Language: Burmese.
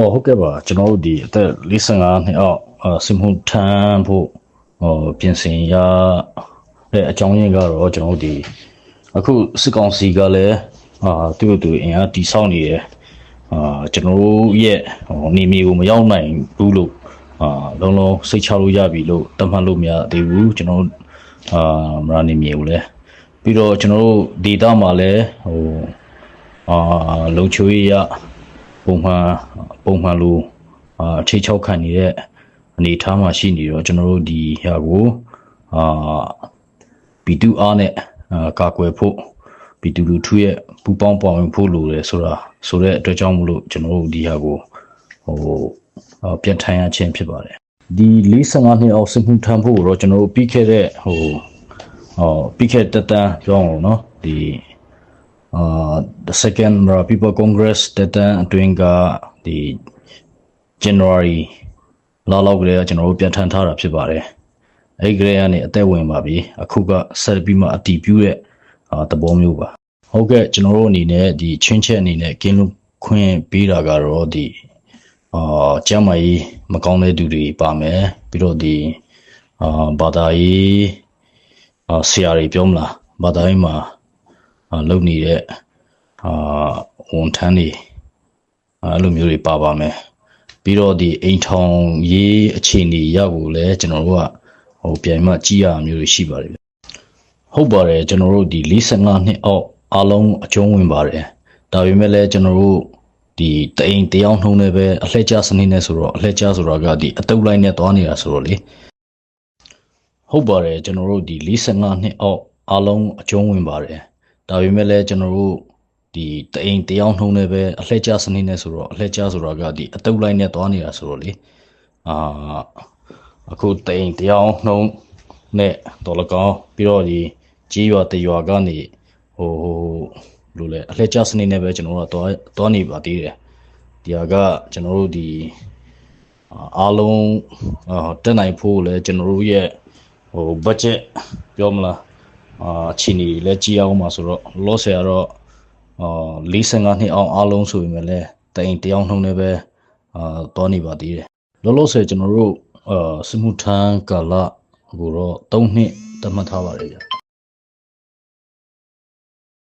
ဟောဟုတ်ကဲ့ပါကျွန်တော်တို့ဒီအသက်45နှစ်အောက်အာစင်မှုထမ်းဖို့ဟောပြင်ဆင်ရတဲ့အကြောင်းရင်းကတော့ကျွန်တော်တို့ဒီအခုစစ်ကောင်စီကလည်းအာသူ့သူအင်အားတိဆောက်နေတယ်အာကျွန်တော်တို့ရဲ့ဟိုနေမြေကိုမရောက်နိုင်ဘူးလို့အာလုံးလုံးစိတ်ချလို့ရပြီလို့တတ်မှတ်လို့မရသေးဘူးကျွန်တော်တို့အာမရနေမြေကိုလည်းပြီးတော့ကျွန်တော်တို့ဒေတာမှာလည်းဟိုအာလုံချိုးရ ပုံမှန်ပုံမှန်လိုအာထိတ်ချောက်ခံနေတဲ့အနေအထားမှာရှိနေတော့ကျွန်တော်တို့ဒီဟာကိုအာပီတူအားနဲ့အာကာကွယ်ဖို့ပီတူလူထုရဲ့ပူပေါင်းပါဝင်ဖို့လိုတယ်ဆိုတာဆိုတဲ့အတွက်ကြောင့်မလို့ကျွန်တော်တို့ဒီဟာကိုဟိုအာပြန်ထိုင်ရခြင်းဖြစ်ပါတယ်ဒီ45နှစ်အောက်စစ်မှုထမ်းဖို့ကိုတော့ကျွန်တော်တို့ပြီးခဲ့တဲ့ဟိုဟောပြီးခဲ့တဲ့တန်းပြောင်းအောင်เนาะဒီ uh the second Mara People Congress တက်တန်းအတွင်းကဒီ January လောက်လောက်ကလေးကကျွန်တော်တို့ပြန်ထန်ထားတာဖြစ်ပါတယ်အဲ့ဒီကလေးကနေအသက်ဝင်ပါပြီအခုကဆက်ပြီးမှအတီးပြူတဲ့အာသဘောမျိုးပါဟုတ်ကဲ့ကျွန်တော်တို့အနေနဲ့ဒီချင်းချက်အနေနဲ့ကင်းလို့ခွင့်ပေးတာကတော့ဒီအာကျမ်းမာရေးမကောင်းတဲ့သူတွေပါမယ်ပြီးတော့ဒီအာဘာသာရေးအာဆရာတွေပြောမလားဘာသာရေးမှာအာ လုပ်နေတဲ့အာဝန်ထမ်းတွေအာအဲ့လိုမျိုးတွေပါပါမယ်ပြီးတော့ဒီအိမ်ထောင်ရေးအခြေအနေရောက်ကိုလည်းကျွန်တော်တို့ကဟိုပြန်မှကြည့်ရမျိုးတွေရှိပါတယ်ဗျဟုတ်ပါတယ်ကျွန်တော်တို့ဒီ45နှစ်အောက်အားလုံးအကျုံးဝင်ပါတယ်ဒါပေမဲ့လည်းကျွန်တော်တို့ဒီတအိမ်တယောက်နှုံးနဲ့ပဲအလှည့်ကျစနစ်နဲ့ဆိုတော့အလှည့်ကျဆိုတာကဒီအတုပ်လိုက်နဲ့သွားနေတာဆိုတော့လေဟုတ်ပါတယ်ကျွန်တော်တို့ဒီ45နှစ်အောက်အားလုံးအကျုံးဝင်ပါတယ် ဒါပေမဲ့လည်းကျွန်တော်တို့ဒီတအိမ်တယောက်နှုံးနဲ့ပဲအလှည့်ကျစနစ်နဲ့ဆိုတော့အလှည့်ကျဆိုတာကဒီအတုပ်လိုက်နဲ့သွားနေတာဆိုတော့လေအာအခုတအိမ်တယောက်နှုံးနဲ့တော်လကောင်းပြီးတော့ဒီကြီးရွာတရွာကနေဟိုဟိုဘယ်လိုလဲအလှည့်ကျစနစ်နဲ့ပဲကျွန်တော်တို့ကသွားသွားနေပါသေးတယ်ဒီဟာကကျွန်တော်တို့ဒီအာအားလုံးအာတက်နိုင်ဖို့လည်းကျွန်တော်တို့ရဲ့ဟို budget ပြောမလား အာအချိန်ကြီးလည်းကြီးအောင်ပါဆိုတော့လောဆယ်ကတော့အာ45နှစ်အောင်အားလုံးဆိုပေမဲ့လည်းတိုင်တယောက်နှုံးနဲ့ပဲအာတောနေပါသေးတယ်လောလောဆယ်ကျွန်တော်တို့အာစမှုထန်းကာလကိုတော့3နှစ်သတ်မှတ်ထားပါတယ်ဗျ